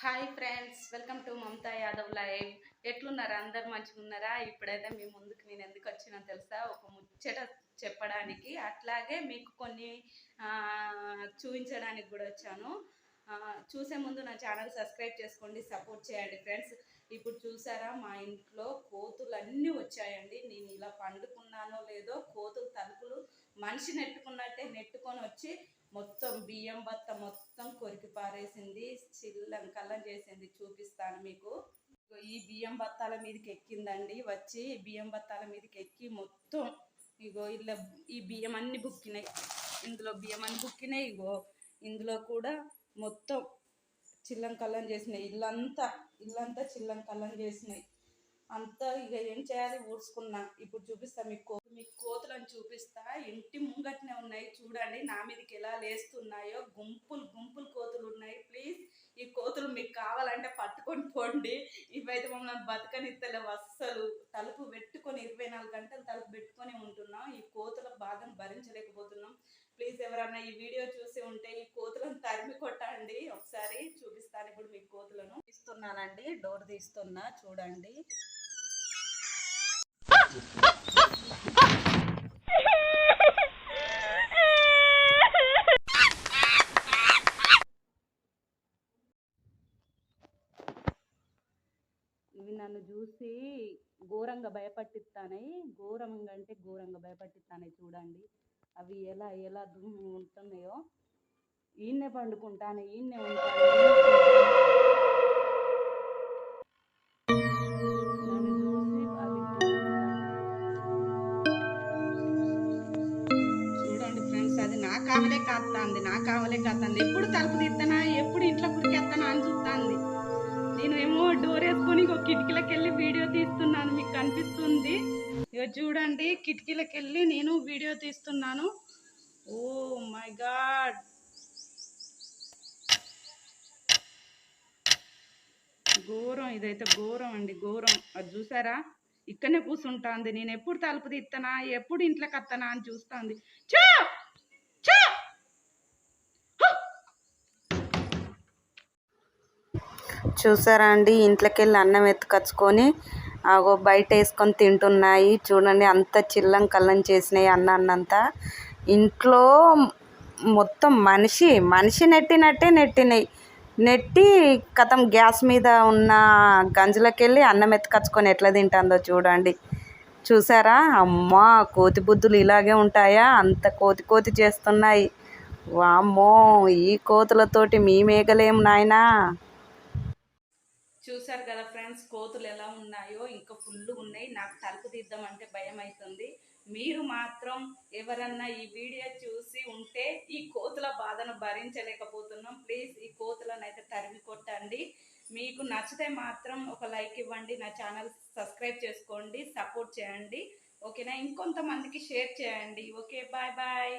Hi friends welcome to Mamata Yadav live. ఎట్లున్నారా? అందరు మంచిగా ఉన్నారా ఇప్పుడైతే మీ ముందుకు నేను ఎందుకు వచ్చినా తెలుసా? ఒక ముచ్చట చెప్పడానికి. అట్లాగే మీకు కొన్ని చూపించడానికి కూడా వచ్చాను. చూసే ముందు నా ఛానల్ సబ్స్క్రైబ్ చేసుకోండి సపోర్ట్ చేయండి ఫ్రెండ్స్. ఇప్పుడు చూసారా మా ఇంట్లో కోతులు అన్నీ వచ్చాయండి. నేను ఇలా పండుకున్నానో లేదో కోతులు తలుపులు మనిషి నెట్టుకున్నట్టే నెట్టుకొని వచ్చి మొత్తం బియ్యం బత్త మొత్తం కొరికి పారేసింది చిల్లం కళ్ళం చేసింది చూపిస్తాను మీకు. ఈ బియ్యం బత్తాల మీదకి ఎక్కిందండి వచ్చి బియ్యం బత్తాల మీదకి ఎక్కి మొత్తం ఇగో ఇలా ఈ బియ్యం అన్ని బుక్కినాయి. ఇందులో బియ్యం అన్ని బుక్కినాయి ఇగో ఇందులో కూడా మొత్తం చిల్లం కల్లం చేసినాయి. ఇల్లంతా ఇల్లంతా చిల్లం కల్లం చేసినాయి. అంతా ఇక ఏం చేయాలి? ఊడ్చుకున్నా ఇప్పుడు చూపిస్తా మీకు మీకు కోతులను చూపిస్తా. ఇంటి ముంగట్నే ఉన్నాయి. చూడండి. నా మీదకి ఎలా లేస్తున్నాయో. గుంపులు గుంపులు కోతులు ఉన్నాయి. ప్లీజ్ ఈ కోతులు మీకు కావాలంటే పట్టుకొని పోండి. ఇవైతే మమ్మల్ని బతకనిత్తలేవు. అస్సలు తలుపు పెట్టుకొని ఇరవై నాలుగు గంటలు తలుపు పెట్టుకొని ఉంటున్నాం. ఈ కోతుల బాధను భరించలేకపోతున్నాం. ప్లీజ్ ఎవరన్నా ఈ వీడియో చూసి ఉంటే ఈ కోతులను తరిమి కొట్టండి. ఒకసారి చూపిస్తాను ఇప్పుడు మీకు కోతులను. ఇస్తున్నానండి. డోర్ తీస్తున్నా. చూడండి. ఇవి నన్ను చూసి ఘోరంగా భయపట్టిస్తానయి ఘోరంగా అంటే ఘోరంగా భయపట్టిస్తానయి చూడండి. అవి ఎలా ఎలా దుమ్ము ఉంటున్నాయో. ఈయన్నే పండుకుంటాను ఈయన్నే ఉంటాను. కావలే కాస్తాంది నా కావలే కాస్తాంది ఎప్పుడు తలుపు తీస్తానా ఎప్పుడు ఇంట్లో కురికేస్తానా అని చూస్తుంది నేనేమో డోర్ వేసుకొని ఇంకో కిటికీలకు వెళ్ళి వీడియో తీస్తున్నాను మీకు కనిపిస్తుంది. ఇక చూడండి కిటికీలకు వెళ్ళి నేను వీడియో తీస్తున్నాను. Oh my god! ఘోరం ఇదైతే ఘోరం అండి ఘోరం. అది చూసారా? ఇక్కడనే కూర్చుంటాంది నేను ఎప్పుడు తలుపు తీస్తానా ఎప్పుడు ఇంట్లోకి వస్తానా అని చూస్తుంది. చూ చూసారా అండి? ఇంట్లోకి వెళ్ళి అన్నం ఎత్తుకొచ్చుకొని ఆగో బయట వేసుకొని తింటున్నాయి. చూడండి అంత చిల్లం కల్లం చేసినాయి అన్నాన్నంతా. ఇంట్లో మొత్తం మనిషి మనిషి నెట్టినట్టే నెట్టినాయి. నెట్టి కథం గ్యాస్ మీద ఉన్న గంజులకి వెళ్ళి అన్నం ఎత్తుకొచ్చుకొని ఎట్లా తింటుందో చూడండి. చూసారా? అమ్మా కోతి బుద్ధులు ఇలాగే ఉంటాయా? అంత కోతి కోతి చేస్తున్నాయి. వామ్మో ఈ కోతులతోటి మీ మేఘలేం నాయనా. చూసారు కదా ఫ్రెండ్స్ కోతులు ఎలా ఉన్నాయో ఇంకా ఫుల్ ఉన్నాయి. నాకు తలుపు తీద్దామంటే భయం అవుతుంది మీరు మాత్రం ఎవరన్నా ఈ వీడియో చూసి ఉంటే ఈ కోతుల బాధను భరించలేకపోతున్నాం. ప్లీజ్ ఈ కోతులను అయితే తరిమి కొట్టండి. మీకు నచ్చితే మాత్రం ఒక లైక్ ఇవ్వండి నా ఛానల్ సబ్స్క్రైబ్ చేసుకోండి సపోర్ట్ చేయండి. ఓకేనా? ఇంకొంతమందికి షేర్ చేయండి. Okay bye bye.